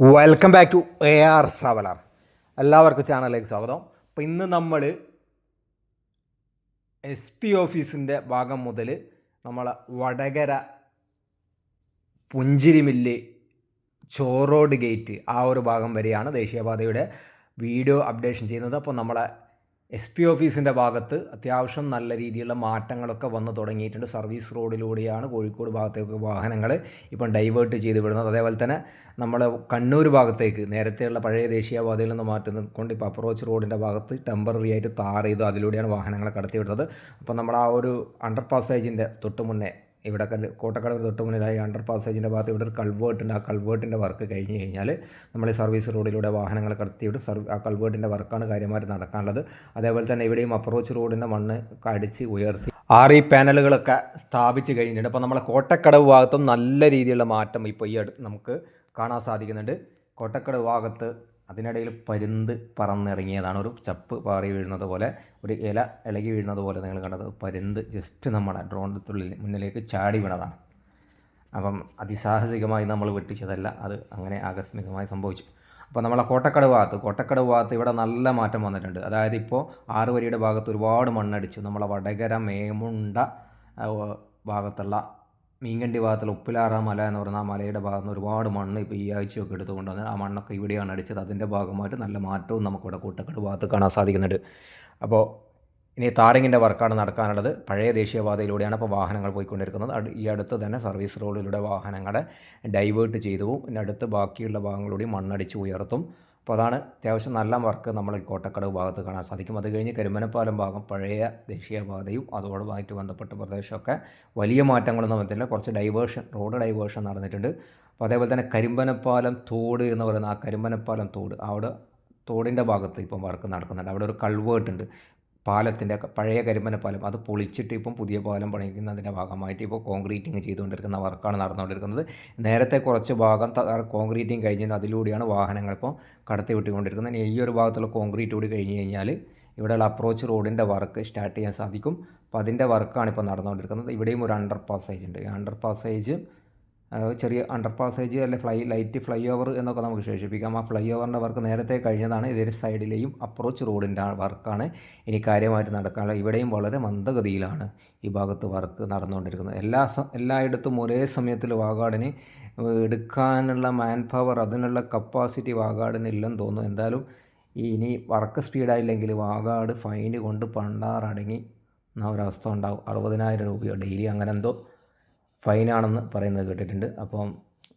Welcome back to A R traveller എല്ലാവർക്കും ചാനലിലേക്ക് സ്വാഗതം. അപ്പോൾ ഇന്ന് നമ്മൾ എസ് പി ഓഫീസിന്റെ ഭാഗം മുതൽ നമ്മൾ വടകര പുഞ്ചിരിമില്ല് ചോറോഡ് ഗേറ്റ് ആ ഒരു ഭാഗം വരെയാണ് ദേശീയപാതയുടെ വീഡിയോ അപ്ഡേഷൻ ചെയ്യുന്നത്. അപ്പോൾ നമ്മളെ എസ് പി ഓഫീസിന്റെ ഭാഗത്ത് അത്യാവശ്യം നല്ല രീതിയിലുള്ള മാറ്റങ്ങളൊക്കെ വന്നു തുടങ്ങിയിട്ടുണ്ട്. സർവീസ് റോഡിലൂടെയാണ് കോഴിക്കോട് ഭാഗത്തേക്ക് വാഹനങ്ങൾ ഇപ്പം ഡൈവേർട്ട് ചെയ്ത് വിടുന്നത്. അതേപോലെ തന്നെ നമ്മൾ കണ്ണൂർ ഭാഗത്തേക്ക് നേരത്തെയുള്ള പഴയ ദേശീയപാതയിൽ നിന്ന് മാറ്റുന്നത് കൊണ്ട് ഇപ്പോൾ അപ്രോച്ച് റോഡിന്റെ ഭാഗത്ത് ടെമ്പററി ആയിട്ട് താർ ചെയ്ത് അതിലൂടെയാണ് വാഹനങ്ങളെ കടത്തിവിടുന്നത്. അപ്പോൾ നമ്മൾ ആ ഒരു അണ്ടർ പാസേജിന്റെ തൊട്ട് മുന്നേ ഇവിടെ കോട്ടക്കടവ് തൊട്ട് മുന്നിലായി അണ്ടർ പാസേജിന്റെ ഭാഗത്ത് ഇവിടെ ഒരു കൾവേർട്ട് ഉണ്ട്. ആ കൾവേർട്ടിന്റെ വർക്ക് കഴിഞ്ഞ് കഴിഞ്ഞാൽ നമ്മൾ ഈ സർവീസ് റോഡിലൂടെ വാഹനങ്ങൾ കടത്തിയിട്ട് സർവ് ആ കൾവേർട്ടിന്റെ വർക്കാണ് കാര്യമായിട്ട് നടക്കാനുള്ളത്. അതേപോലെ തന്നെ ഇവിടെയും അപ്രോച്ച് റോഡിന്റെ മണ്ണ് കടിച്ച് ഉയർത്തി. ആർ പാനലുകളൊക്കെ സ്ഥാപിച്ച് കഴിഞ്ഞിട്ടുണ്ട്. അപ്പോൾ നമ്മളെ കോട്ടക്കടവ് ഭാഗത്തും നല്ല രീതിയിലുള്ള മാറ്റം ഇപ്പോൾ ഈ അടുത്ത് നമുക്ക് കാണാൻ സാധിക്കുന്നുണ്ട്. കോട്ടക്കടവ് ഭാഗത്ത് അതിനിടയിൽ പരുന്ത് പറന്നിറങ്ങിയതാണ്. ഒരു ചപ്പ് പാറി വീഴുന്നത് പോലെ ഒരു ഇല ഇളകി വീഴുന്നത് പോലെ നിങ്ങൾ കണ്ടത് പരുന്ത് ജസ്റ്റ് നമ്മുടെ ഡ്രോണിന്റെ തുള്ളിൽ മുന്നിലേക്ക് ചാടി വീണതാണ്. അപ്പം അതിസാഹസികമായി നമ്മൾ വെട്ടിച്ചതല്ല അത് അങ്ങനെ ആകസ്മികമായി സംഭവിച്ചു. അപ്പോൾ നമ്മളെ കോട്ടക്കട ഭാഗത്ത് കോട്ടക്കട ഭാഗത്ത് ഇവിടെ നല്ല മാറ്റം വന്നിട്ടുണ്ട്. അതായത് ഇപ്പോൾ ആറ് വരിയുടെ ഭാഗത്ത് ഒരുപാട് മണ്ണടിച്ചു നമ്മളെ വടകര മേമുണ്ട ഭാഗത്തുള്ള മീങ്കണ്ടി ഭാഗത്തുള്ള ഉപ്പിലാറ മല എന്ന് പറയുന്ന ആ മലയുടെ ഭാഗത്ത് ഒരുപാട് മണ്ണ് ഇപ്പോൾ ഈ ആഴ്ചയൊക്കെ എടുത്തുകൊണ്ട് ആ മണ്ണൊക്കെ ഇവിടെയാണ് അടിച്ചത്. അതിന്റെ ഭാഗമായിട്ട് നല്ല മാറ്റവും നമുക്കിവിടെ കൂട്ടക്കട് ഭാഗത്ത് കാണാൻ സാധിക്കുന്നുണ്ട്. അപ്പോൾ ഇനി താറിങ്ങിന്റെ വർക്കാണ് നടക്കാനുള്ളത്. പഴയ ദേശീയപാതയിലൂടെയാണ് ഇപ്പോൾ വാഹനങ്ങൾ പോയിക്കൊണ്ടിരിക്കുന്നത്. ഈ അടുത്ത് തന്നെ സർവീസ് റോഡിലൂടെ വാഹനങ്ങളെ ഡൈവേർട്ട് ചെയ്തു. പിന്നെ അടുത്ത് ബാക്കിയുള്ള ഭാഗങ്ങളിലൂടെയും മണ്ണടിച്ച് ഉയർത്തും. അപ്പോൾ അതാണ് അത്യാവശ്യം നല്ല വർക്ക് നമ്മൾ കോട്ടക്കടവ് ഭാഗത്ത് കാണാൻ സാധിക്കും. അത് കഴിഞ്ഞ് കരിമനപ്പാലം ഭാഗം പഴയ ദേശീയപാതയും അതോടുമായിട്ട് ബന്ധപ്പെട്ട പ്രദേശമൊക്കെ വലിയ മാറ്റങ്ങളൊന്നും വന്നിട്ടില്ല. കുറച്ച് ഡൈവേർഷൻ റോഡ് ഡൈവേർഷൻ നടന്നിട്ടുണ്ട്. അപ്പോൾ അതേപോലെ തന്നെ കരിമ്പനപ്പാലം തോട് എന്ന് പറയുന്ന ആ കരിമ്പനപ്പാലം തോട് അവിടെ തോടിന്റെ ഭാഗത്ത് ഇപ്പം വർക്ക് നടക്കുന്നുണ്ട്. അവിടെ ഒരു കൾവേർട്ട് ഉണ്ട്. പാലത്തിന്റെ പഴയ കരിമ്പനപ്പാലം അത് പൊളിച്ചിട്ട് ഇപ്പം പുതിയ പാലം പണിക്കുന്നതിന്റെ ഭാഗമായിട്ട് ഇപ്പോൾ കോൺക്രീറ്റിങ് ചെയ്തുകൊണ്ടിരിക്കുന്ന വർക്കാണ് നടന്നുകൊണ്ടിരിക്കുന്നത്. നേരത്തെ കുറച്ച് ഭാഗം കോൺക്രീറ്റിംഗ് കഴിഞ്ഞിട്ട് അതിലൂടെയാണ് വാഹനങ്ങൾ ഇപ്പോൾ കടത്തി വിട്ടുകൊണ്ടിരിക്കുന്നത്. ഈ ഒരു ഭാഗത്തുള്ള കോൺക്രീറ്റ് കൂടി കഴിഞ്ഞ് കഴിഞ്ഞാൽ ഇവിടെയുള്ള അപ്രോച്ച് റോഡിന്റെ വർക്ക് സ്റ്റാർട്ട് ചെയ്യാൻ സാധിക്കും. അപ്പോൾ അതിന്റെ വർക്കാണ് ഇപ്പോൾ നടന്നുകൊണ്ടിരിക്കുന്നത്. ഇവിടെയും ഒരു അണ്ടർ പാസേജ് ഉണ്ട്. ഈ അണ്ടർ പാസേജ് ചെറിയ അണ്ടർ പാസേജ് അല്ലെ ഫ്ലൈ ലൈറ്റ് ഫ്ലൈ ഓവർ എന്നൊക്കെ നമുക്ക് വിശേഷിപ്പിക്കാം. ആ ഫ്ലൈ ഓവറിന്റെ വർക്ക് നേരത്തെ കഴിഞ്ഞതാണ്. ഇതൊരു സൈഡിലെയും അപ്രോച്ച് റോഡിന്റെ വർക്കാണ് ഇനി കാര്യമായിട്ട് നടക്കാനുള്ള ഇവിടെയും വളരെ മന്ദഗതിയിലാണ് ഈ ഭാഗത്ത് വർക്ക് നടന്നുകൊണ്ടിരിക്കുന്നത്. എല്ലാ എല്ലായിടത്തും ഒരേ സമയത്തിൽ വാഗാടിന് എടുക്കാനുള്ള മാൻ പവർ അതിനുള്ള കപ്പാസിറ്റി വാഗാടിന് ഇല്ലെന്ന് തോന്നുന്നു. എന്തായാലും ഇനി വർക്ക് സ്പീഡായില്ലെങ്കിൽ വാഗാട് ഫൈന് കൊണ്ട് പണ്ടാറടങ്ങി എന്ന ഒരവസ്ഥ ഉണ്ടാവും. അറുപതിനായിരം രൂപയോ ഡെയിലി അങ്ങനെ എന്തോ ഫൈനാണെന്ന് പറയുന്നത് കേട്ടിട്ടുണ്ട്. അപ്പം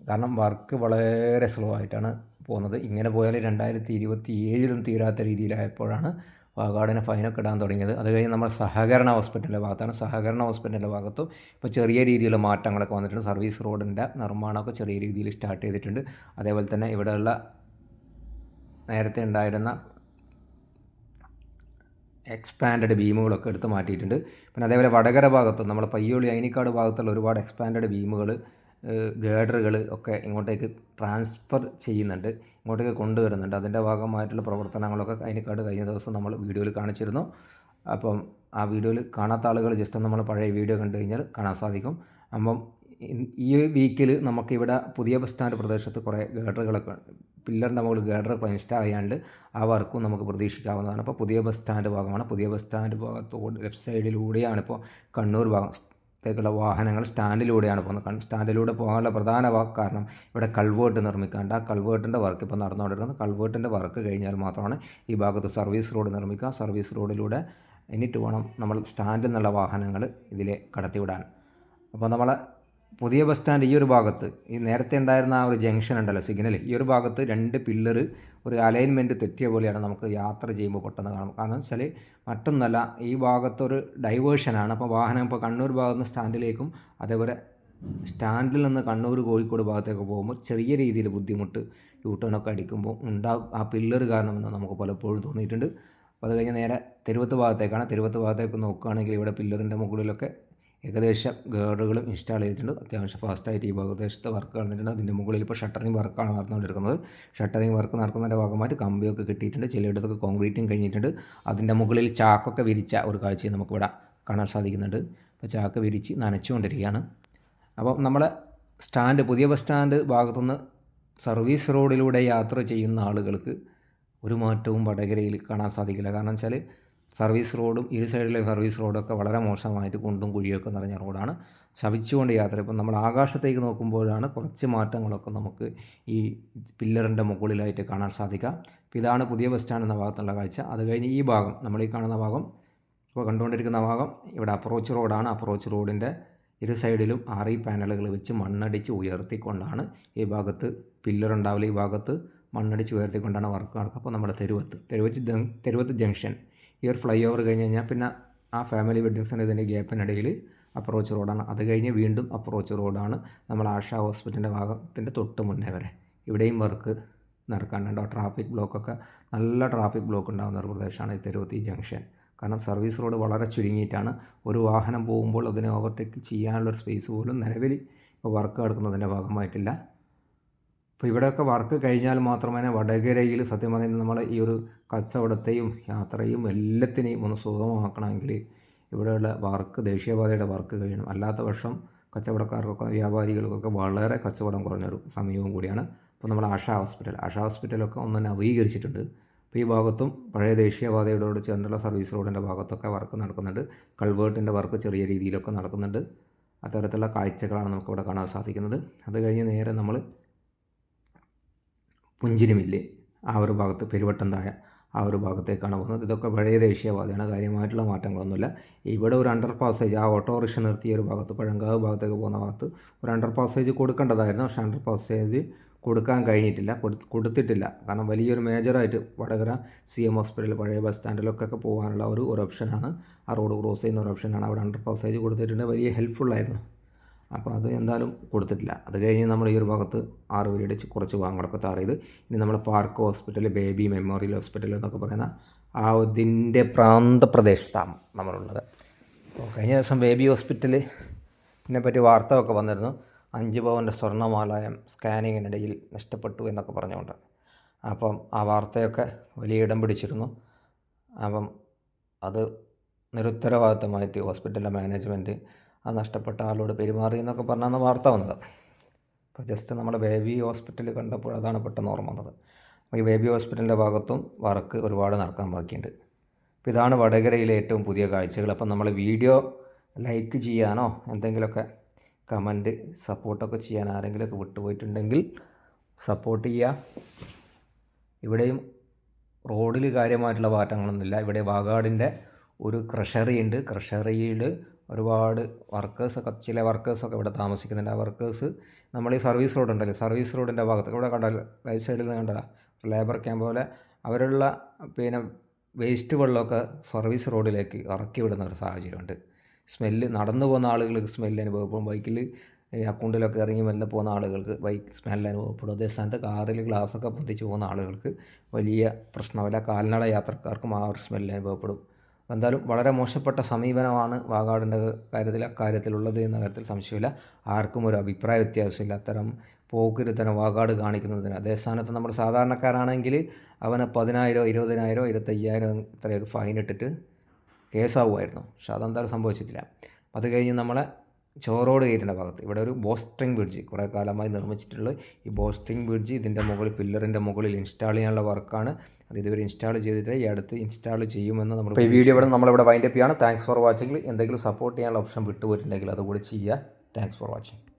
കാരണം വർക്ക് വളരെ സ്ലോ ആയിട്ടാണ് പോകുന്നത്. ഇങ്ങനെ പോയാൽ രണ്ടായിരത്തി ഇരുപത്തി ഏഴിലും തീരാത്ത രീതിയിലായപ്പോഴാണ് വാഗാടിന് ഫൈനൊക്കെ ഇടാൻ തുടങ്ങിയത്. അത് കഴിഞ്ഞ് നമ്മൾ സഹകരണ ഹോസ്പിറ്റലിന്റെ ഭാഗത്താണ്. സഹകരണ ഹോസ്പിറ്റലിന്റെ ഭാഗത്തും ഇപ്പോൾ ചെറിയ രീതിയിലുള്ള മാറ്റങ്ങളൊക്കെ വന്നിട്ടുണ്ട്. സർവീസ് റോഡിന്റെ നിർമ്മാണമൊക്കെ ചെറിയ രീതിയിൽ സ്റ്റാർട്ട് ചെയ്തിട്ടുണ്ട്. അതേപോലെ തന്നെ ഇവിടെയുള്ള നേരത്തെ ഉണ്ടായിരുന്ന എക്സ്പാൻഡഡ് ബീമുകളൊക്കെ എടുത്ത് മാറ്റിയിട്ടുണ്ട്. പിന്നെ അതേപോലെ വടകര ഭാഗത്ത് നമ്മൾ പയ്യോളി അയിനിക്കാട് ഭാഗത്തുള്ള ഒരുപാട് എക്സ്പാൻഡ് ബീമുകൾ ഗേഡറുകൾ ഒക്കെ ഇങ്ങോട്ടേക്ക് ട്രാൻസ്ഫർ ചെയ്യുന്നുണ്ട്. ഇങ്ങോട്ടേക്ക് കൊണ്ടുവരുന്നുണ്ട്. അതിന്റെ ഭാഗമായിട്ടുള്ള പ്രവർത്തനങ്ങളൊക്കെ അയിനിക്കാട് കഴിഞ്ഞ ദിവസം നമ്മൾ വീഡിയോയിൽ കാണിച്ചിരുന്നു. അപ്പം ആ വീഡിയോയിൽ കാണാത്ത ആളുകൾ ജസ്റ്റ് നമ്മൾ പഴയ വീഡിയോ കണ്ടു കഴിഞ്ഞാൽ കാണാൻ സാധിക്കും. അപ്പം ഈ വീക്കിൽ നമുക്കിവിടെ പുതിയ ബസ് സ്റ്റാൻഡ് പ്രദേശത്ത് കുറേ ഗേഡറുകളൊക്കെ പില്ലറിന്റെ മുകളിൽ ഗേഡറൊക്കെ ഇൻസ്റ്റാൾ ചെയ്യാണ്ട് ആ വർക്കും നമുക്ക് പ്രതീക്ഷിക്കാവുന്നതാണ്. അപ്പോൾ പുതിയ ബസ് സ്റ്റാൻഡ് ഭാഗമാണ്. പുതിയ ബസ് സ്റ്റാൻഡ് ഭാഗത്തോട് ലെഫ്റ്റ് സൈഡിലൂടെയാണ് ഇപ്പോൾ കണ്ണൂർ ഭാഗം. ത്തേക്കുള്ള വാഹനങ്ങൾ സ്റ്റാൻഡിലൂടെയാണ് പോകുന്നത്. സ്റ്റാൻഡിലൂടെ പോകാനുള്ള പ്രധാന കാരണം ഇവിടെ കൾവേർട്ട് നിർമ്മിക്കാണ്ട് ആ കൾവേർട്ടിന്റെ വർക്ക് ഇപ്പോൾ നടന്നുകൊണ്ടിരിക്കുന്നത്. കൾവേർട്ടിന്റെ വർക്ക് കഴിഞ്ഞാൽ മാത്രമാണ് ഈ ഭാഗത്ത് സർവീസ് റോഡ് നിർമ്മിക്കുക. സർവീസ് റോഡിലൂടെ എന്നിട്ട് വേണം നമ്മൾ സ്റ്റാൻഡിൽ നിന്നുള്ള വാഹനങ്ങൾ ഇതിലെ കടത്തിവിടാൻ. അപ്പോൾ നമ്മളെ പുതിയ ബസ് സ്റ്റാൻഡ് ഈ ഒരു ഭാഗത്ത് ഈ നേരത്തെ ഉണ്ടായിരുന്ന ആ ഒരു ജംഗ്ഷൻ ഉണ്ടല്ലോ സിഗ്നൽ ഈ ഒരു ഭാഗത്ത് രണ്ട് പില്ലർ ഒരു അലൈൻമെന്റ് തെറ്റിയ പോലെയാണ് നമുക്ക് യാത്ര ചെയ്യുമ്പോൾ പെട്ടെന്ന് കാണും. കാരണം വെച്ചാൽ മറ്റൊന്നല്ല ഈ ഭാഗത്തൊരു ഡൈവേഷനാണ് അപ്പോൾ വാഹനം ഇപ്പോൾ കണ്ണൂർ ഭാഗത്ത് നിന്ന് സ്റ്റാൻഡിലേക്കും അതേപോലെ സ്റ്റാൻഡിൽ നിന്ന് കണ്ണൂർ കോഴിക്കോട് ഭാഗത്തേക്ക് പോകുമ്പോൾ ചെറിയ രീതിയിൽ ബുദ്ധിമുട്ട് യൂട്ടേണൊക്കെ അടിക്കുമ്പോൾ ഉണ്ടാകും ആ പില്ലർ കാരണമെന്ന് നമുക്ക് പലപ്പോഴും തോന്നിയിട്ടുണ്ട്. അപ്പോൾ അത് കഴിഞ്ഞ് നേരെ തെരുവത്ത് ഭാഗത്തേക്കാണ്. തെരുവത്ത് ഭാഗത്തേക്ക് നോക്കുകയാണെങ്കിൽ ഇവിടെ പില്ലറിന്റെ മുകളിലൊക്കെ ഏകദേശം ഗേഡറുകളും ഇൻസ്റ്റാൾ ചെയ്തിട്ടുണ്ട്. അത്യാവശ്യം ഫാസ്റ്റായിട്ട് ഈ ഭാഗദേശത്ത് വർക്ക് നടന്നിട്ടുണ്ട്. അതിന്റെ മുകളിൽ ഇപ്പോൾ ഷട്ടറിങ് വർക്കാണ് നടന്നുകൊണ്ടിരിക്കുന്നത്. ഷട്ടറിങ് വർക്ക് നടക്കുന്നതിന്റെ ഭാഗമായിട്ട് കമ്പിയൊക്കെ കിട്ടിയിട്ടുണ്ട്. ചിലയിടത്തൊക്കെ കോൺക്രീറ്റും കഴിഞ്ഞിട്ടുണ്ട്. അതിന്റെ മുകളിൽ ചാക്കൊക്കെ വിരിച്ച ഒരു കാഴ്ചയും നമുക്കിവിടെ കാണാൻ സാധിക്കുന്നുണ്ട്. അപ്പോൾ ചാക്ക് വിരിച്ച് നനച്ചുകൊണ്ടിരിക്കുകയാണ്. അപ്പോൾ നമ്മളെ സ്റ്റാൻഡ് പുതിയ ബസ് സ്റ്റാൻഡ് ഭാഗത്തുനിന്ന് സർവീസ് റോഡിലൂടെ യാത്ര ചെയ്യുന്ന ആളുകൾക്ക് ഒരു മാറ്റവും വടകരയിൽ കാണാൻ സാധിക്കില്ല. കാരണം വെച്ചാൽ സർവീസ് റോഡും ഇരു സൈഡിലെ സർവീസ് റോഡൊക്കെ വളരെ മോശമായിട്ട് കുണ്ടും കുഴിയൊക്കെ നിറഞ്ഞ റോഡാണ്. ശവിച്ചുകൊണ്ട് യാത്ര ഇപ്പം നമ്മൾ ആകാശത്തേക്ക് നോക്കുമ്പോഴാണ് കുറച്ച് മാറ്റങ്ങളൊക്കെ നമുക്ക് ഈ പില്ലറിന്റെ മുകളിലായിട്ട് കാണാൻ സാധിക്കുക അപ്പോൾ ഇതാണ് പുതിയ ബസ് സ്റ്റാൻഡ് എന്ന ഭാഗത്തുള്ള കാഴ്ച. അത് കഴിഞ്ഞ് ഈ ഭാഗം നമ്മൾ ഈ കാണുന്ന ഭാഗം ഇപ്പോൾ കണ്ടുകൊണ്ടിരിക്കുന്ന ഭാഗം ഇവിടെ അപ്രോച്ച് റോഡാണ് അപ്രോച്ച് റോഡിന്റെ ഇരു സൈഡിലും ആറി പാനലുകൾ വെച്ച് മണ്ണടിച്ച് ഉയർത്തിക്കൊണ്ടാണ് ഈ ഭാഗത്ത് പില്ലർ ഉണ്ടാവില്ല ഈ ഭാഗത്ത് മണ്ണടിച്ച് ഉയർത്തിക്കൊണ്ടാണ് വർക്ക് നടക്കുക. അപ്പോൾ നമ്മുടെ തെരുവത്ത് തെരുവത്ത് തെരുവത്ത് ജംഗ്ഷൻ ഈ ഒരു ഫ്ലൈ ഓവർ കഴിഞ്ഞ് കഴിഞ്ഞാൽ പിന്നെ ആ ഫാമിലി ബിൽഡിങ്സിന്റെ ഇതിന്റെ ഗ്യാപ്പിനിടയിൽ അപ്രോച്ച് റോഡാണ് അത് കഴിഞ്ഞ് വീണ്ടും അപ്രോച്ച് റോഡാണ് നമ്മൾ ആശ ഹോസ്പിറ്റലിന്റെ ഭാഗത്തിന്റെ തൊട്ട് മുന്നേ വരെ. ഇവിടെയും വർക്ക് നടക്കാനുണ്ടോ. ട്രാഫിക് ബ്ലോക്കൊക്കെ നല്ല ട്രാഫിക് ബ്ലോക്ക് ഉണ്ടാകുന്ന ഒരു പ്രദേശമാണ് ഈ തെരുവത്തി ജംഗ്ഷൻ കാരണം സർവീസ് റോഡ് വളരെ ചുരുങ്ങിയിട്ടാണ്. ഒരു വാഹനം പോകുമ്പോൾ അതിനെ ഓവർടേക്ക് ചെയ്യാനുള്ളൊരു സ്പേസ് പോലും നിലവിൽ ഇപ്പോൾ വർക്ക് നടക്കുന്നതിന്റെ ഭാഗമായിട്ടില്ല. അപ്പോൾ ഇവിടെയൊക്കെ വർക്ക് കഴിഞ്ഞാൽ മാത്രമേ വടകരയിൽ സത്യം പറയുന്നത് നമ്മൾ ഈ ഒരു കച്ചവടത്തെയും യാത്രയും എല്ലാത്തിനെയും ഒന്ന് സുഗമമാക്കണമെങ്കിൽ ഇവിടെയുള്ള വർക്ക് ദേശീയപാതയുടെ വർക്ക് കഴിയണം. അല്ലാത്ത പക്ഷം കച്ചവടക്കാർക്കൊക്കെ വ്യാപാരികൾക്കൊക്കെ വളരെ കച്ചവടം കുറഞ്ഞൊരു സമയവും കൂടിയാണ്. അപ്പോൾ നമ്മൾ ആഷ ഹോസ്പിറ്റൽ ആഷ ഹോസ്പിറ്റലൊക്കെ ഒന്ന് നവീകരിച്ചിട്ടുണ്ട്. അപ്പോൾ ഈ ഭാഗത്തും പഴയ ദേശീയപാതയോട് ചേർന്നുള്ള സർവീസ് റോഡിന്റെ ഭാഗത്തൊക്കെ വർക്ക് നടക്കുന്നുണ്ട്. കൾവേർട്ടിന്റെ വർക്ക് ചെറിയ രീതിയിലൊക്കെ നടക്കുന്നുണ്ട്. അത്തരത്തിലുള്ള കാഴ്ചകളാണ് നമുക്കിവിടെ കാണാൻ സാധിക്കുന്നത്. അത് കഴിഞ്ഞ് നേരെ നമ്മൾ പുഞ്ചിരിമില്ല് ആ ഒരു ഭാഗത്ത് പെരുവട്ടം താഴ ആ ഒരു ഭാഗത്തേക്കാണ് പോകുന്നത്. ഇതൊക്കെ പഴയ ദേശീയപാതയാണ്. കാര്യമായിട്ടുള്ള മാറ്റങ്ങളൊന്നുമില്ല. ഇവിടെ ഒരു അണ്ടർ പാസേജ് ആ ഓട്ടോറിക്ഷ നിർത്തിയ ഒരു ഭാഗത്ത് പഴങ്കാവ് ഭാഗത്തേക്ക് പോകുന്ന ഭാഗത്ത് ഒരു അണ്ടർ പാസേജ് കൊടുക്കേണ്ടതായിരുന്നു. പക്ഷേ അണ്ടർ പാസേജ് കൊടുക്കാൻ കഴിഞ്ഞിട്ടില്ല കൊടുത്തിട്ടില്ല. കാരണം വലിയൊരു മേജറായിട്ട് വടകര സി എം ഹോസ്പിറ്റൽ പഴയ ബസ് സ്റ്റാൻഡിലൊക്കെ പോകാനുള്ള ഒരു ഒരു ഓപ്ഷനാണ് ആ റോഡ് ക്രോസ് ചെയ്യുന്ന ഒരു ഓപ്ഷനാണ് അവിടെ അണ്ടർ പാസേജ് കൊടുത്തിട്ടുണ്ട്. വലിയ ഹെൽപ്ഫുള്ളായിരുന്നു അപ്പോൾ അത് എന്തായാലും കൊടുത്തിട്ടില്ല. അത് കഴിഞ്ഞ് നമ്മൾ ഈ ഒരു ഭാഗത്ത് ആറ് വരിയുടെ കുറച്ച് ഭാഗങ്ങളൊക്കെ താറ് ചെയ്ത് ഇനി നമ്മൾ park hospital baby memorial hospital എന്നൊക്കെ പറയുന്ന ആ ഇതിന്റെ പ്രാന്തപ്രദേശത്താണ് നമ്മളുള്ളത്. അപ്പോൾ കഴിഞ്ഞ ദിവസം ബേബി ഹോസ്പിറ്റലിനെ പറ്റി വാർത്ത ഒക്കെ വന്നിരുന്നു. അഞ്ച് പവന്റെ സ്വർണമാലയം സ്കാനിങ്ങിനിടയിൽ നഷ്ടപ്പെട്ടു എന്നൊക്കെ പറഞ്ഞുകൊണ്ട്. അപ്പം ആ വാർത്തയൊക്കെ വലിയ ഇടം പിടിച്ചിരുന്നു. അപ്പം അത് നിരുത്തരവാദിത്തമായിട്ട് ഹോസ്പിറ്റലിന്റെ മാനേജ്മെന്റ് ആ നഷ്ടപ്പെട്ട ആളോട് പെരുമാറി എന്നൊക്കെ പറഞ്ഞാണ് വാർത്ത വന്നത്. അപ്പോൾ ജസ്റ്റ് നമ്മൾ ബേബി ഹോസ്പിറ്റൽ കണ്ടപ്പോൾ അതാണ് പെട്ടെന്ന് ഓർമ്മ വന്നത്. ഈ ബേബി ഹോസ്പിറ്റലിന്റെ ഭാഗത്തും വർക്ക് ഒരുപാട് നടക്കാൻ ബാക്കിയുണ്ട്. അപ്പോൾ ഇതാണ് വടകരയിലെ ഏറ്റവും പുതിയ കാഴ്ചകൾ. അപ്പം നമ്മൾ വീഡിയോ ലൈക്ക് ചെയ്യാനോ എന്തെങ്കിലുമൊക്കെ കമന്റ് സപ്പോർട്ടൊക്കെ ചെയ്യാൻ ആരെങ്കിലുമൊക്കെ വിട്ടുപോയിട്ടുണ്ടെങ്കിൽ സപ്പോർട്ട് ചെയ്യുക. ഇവിടെയും റോഡിൽ കാര്യമായിട്ടുള്ള മാറ്റങ്ങളൊന്നുമില്ല. ഇവിടെ വാഗാടിന്റെ ഒരു ക്രഷറി ഉണ്ട്. ക്രഷറിയിൽ ഒരുപാട് വർക്കേഴ്സൊക്കെ ചില വർക്കേഴ്സൊക്കെ ഇവിടെ താമസിക്കുന്നുണ്ട്. ആ വർക്കേഴ്സ് നമ്മൾ ഈ സർവീസ് റോഡ് ഉണ്ടല്ലോ സർവീസ് റോഡിന്റെ ഭാഗത്ത് ഇവിടെ കണ്ടാൽ റൈറ്റ് സൈഡിൽ നിന്ന് കണ്ടാൽ ലേബർ ക്യാമ്പ് പോലെ അവരുള്ള പിന്നെ വേസ്റ്റ് വെള്ളമൊക്കെ സർവീസ് റോഡിലേക്ക് ഇറക്കി വിടുന്ന ഒരു സാഹചര്യമുണ്ട്. സ്മെല്ല് നടന്നു പോകുന്ന ആളുകൾക്ക് സ്മെല്ല് അനുഭവപ്പെടും. ബൈക്കിൽ അക്കൗണ്ടിലൊക്കെ ഇറങ്ങി മെല്ലെ പോകുന്ന ആളുകൾക്ക് ബൈക്ക് സ്മെല്ല് അനുഭവപ്പെടും. അതേ സ്ഥാനത്ത് കാറിൽ ഗ്ലാസ്സൊക്കെ പൊന്തിച്ച് പോകുന്ന ആളുകൾക്ക് വലിയ പ്രശ്നമില്ല കാൽനട യാത്രക്കാർക്കും ആ ഒരു സ്മെല്ല് അനുഭവപ്പെടും. എന്തായാലും വളരെ മോശപ്പെട്ട സമീപനമാണ് വാഗാടിന്റെ കാര്യത്തിൽ അക്കാര്യത്തിലുള്ളത് എന്ന കാര്യത്തിൽ സംശയമില്ല. ആർക്കും ഒരു അഭിപ്രായ വ്യത്യാസമില്ല. അത്തരം പോക്കിരുത്തരം വാഗാട് കാണിക്കുന്നതിന്. അതേ സ്ഥാനത്ത് നമ്മൾ സാധാരണക്കാരാണെങ്കിൽ അവന് പതിനായിരം ഇരുപതിനായിരം ഇരുപത്തയ്യായിരം ഇത്രയൊക്കെ ഫൈൻ ഇട്ടിട്ട് കേസാവുമായിരുന്നു. പക്ഷെ അതെന്തായാലും സംഭവിച്ചിട്ടില്ല. അത് കഴിഞ്ഞ് നമ്മളെ ചോറോട് ഗേറ്റിന്റെ ഭാഗത്ത്. ഇവിടെ ഒരു ബോസ്ട്രിങ് ബ്രിഡ്ജ് കുറേ കാലമായി നിർമ്മിച്ചിട്ടുള്ള ഈ ബോസ്ട്രിങ് ബ്രിഡ്ജ് ഇതിന്റെ മുകളിൽ പില്ലറിന്റെ മുകളിൽ ഇൻസ്റ്റാൾ ചെയ്യാനുള്ള വർക്കാണ്. അത് ഇതുവരെ ഇൻസ്റ്റാൾ ചെയ്തിട്ട് ഈ അടുത്ത് ഇൻസ്റ്റാൾ ചെയ്യുമെന്ന് നമ്മൾ ഈ വീഡിയോ ഇവിടെ നമ്മളിവിടെ വൈൻഡപ്പ് ചെയ്യാണ്. താങ്ക്സ് ഫോർ വാച്ചിങ്ങിൽ എന്തെങ്കിലും സപ്പോർട്ട് ചെയ്യാനുള്ള ഓപ്ഷൻ വിട്ടുപോയിട്ടുണ്ടെങ്കിൽ അതുകൂടി ചെയ്യുക. Thanks for watching